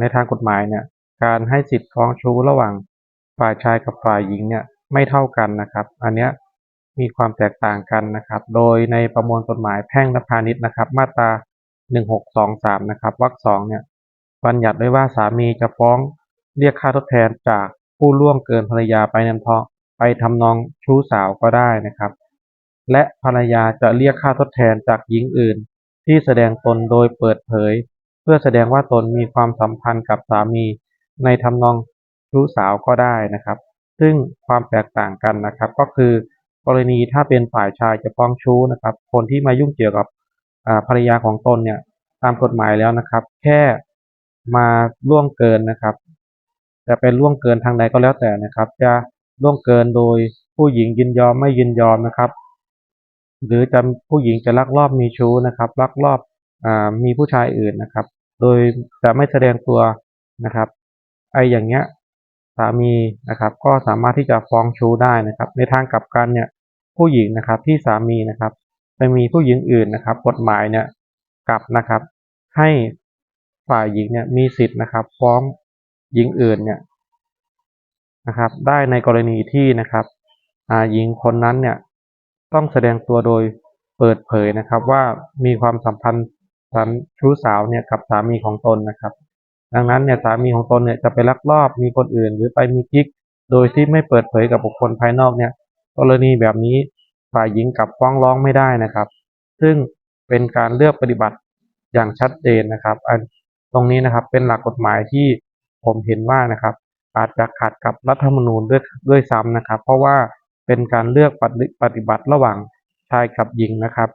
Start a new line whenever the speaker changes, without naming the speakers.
ในทางกฎหมายเนี่ยการให้สิทธิ์ฟ้องชู้ระหว่างฝ่ายชายกับฝ่ายหญิงเนี่ยไม่เท่ากันนะครับ อันเนี้ยมีความแตกต่างกันนะครับ โดยในประมวลกฎหมายแพ่งและพาณิชย์นะครับ มาตรา 1623 นะครับวรรคสองเนี่ยบัญญัติไว้ว่าสามีจะฟ้องเรียกค่าทดแทนจากผู้ล่วงเกินภรรยาไปนำเพาะไปทำนองชู้สาวก็ได้นะครับ และภรรยาจะเรียกค่าทดแทนจากหญิงอื่น ที่แสดงตนโดยเปิดเผย พื่อแสดงว่าตนมีความสัมพันธ์กับสามี ในทำนองชู้สาวก็ได้นะครับ ซึ่งความแตกต่างกันนะครับ ก็คือกรณีถ้าเป็นฝ่ายชายจะฟ้องชู้นะครับ คนที่มายุ่งเกี่ยวกับภรรยาของตนเนี่ยตามกฎหมายแล้วนะครับ แค่มาล่วงเกินนะครับ จะเป็นล่วงเกินทางใดก็แล้วแต่นะครับ จะล่วงเกินโดยผู้หญิงยินยอมไม่ยินยอมนะครับ หรือจะผู้หญิงจะลักลอบมีชู้นะครับลักลอบอมีผู้ชายอื่นนะครับ โดยจะไม่แสดงตัวนะครับไออย่างเงี้ยสามีนะครับ ก็สามารถที่จะฟ้องชู้ได้นะครับ ในทางกลับกันเนี่ยผู้หญิงนะครับที่สามีนะครับไปมีผู้หญิงอื่นนะครับ กฎหมายเนี่ยกลับนะครับ ให้ฝ่ายหญิงเนี่ยมีสิทธิ์นะครับ ฟ้องหญิงอื่นเนี่ยนะครับ ได้ในกรณีที่นะครับหญิงคนนั้นเนี่ยต้องแสดงตัวโดยเปิดเผยนะครับ ว่ามีความสัมพันธ์ สัมชู้สาวเนี่ยกับสามีของตนนะครับ ดังนั้นเนี่ยสามีของตนเนี่ยจะไปลักลอบมีคนอื่น หรือไปมีกิ๊ก โดยที่ไม่เปิดเผยกับบุคคลภายนอกเนี่ยกรณีแบบนี้ฝ่ายหญิงกับฟ้องร้องไม่ได้นะครับ ซึ่งเป็นการเลือกปฏิบัติอย่างชัดเจนนะครับ อันตรงนี้นะครับเป็นหลักกฎหมายที่ผมเห็นว่านะครับ อาจจะขัดกับรัฐธรรมนูญด้วยด้วยซ้ำนะครับ เพราะว่าเป็นการเลือกปฏิปฏิบัติระหว่างชายกับหญิงนะครับ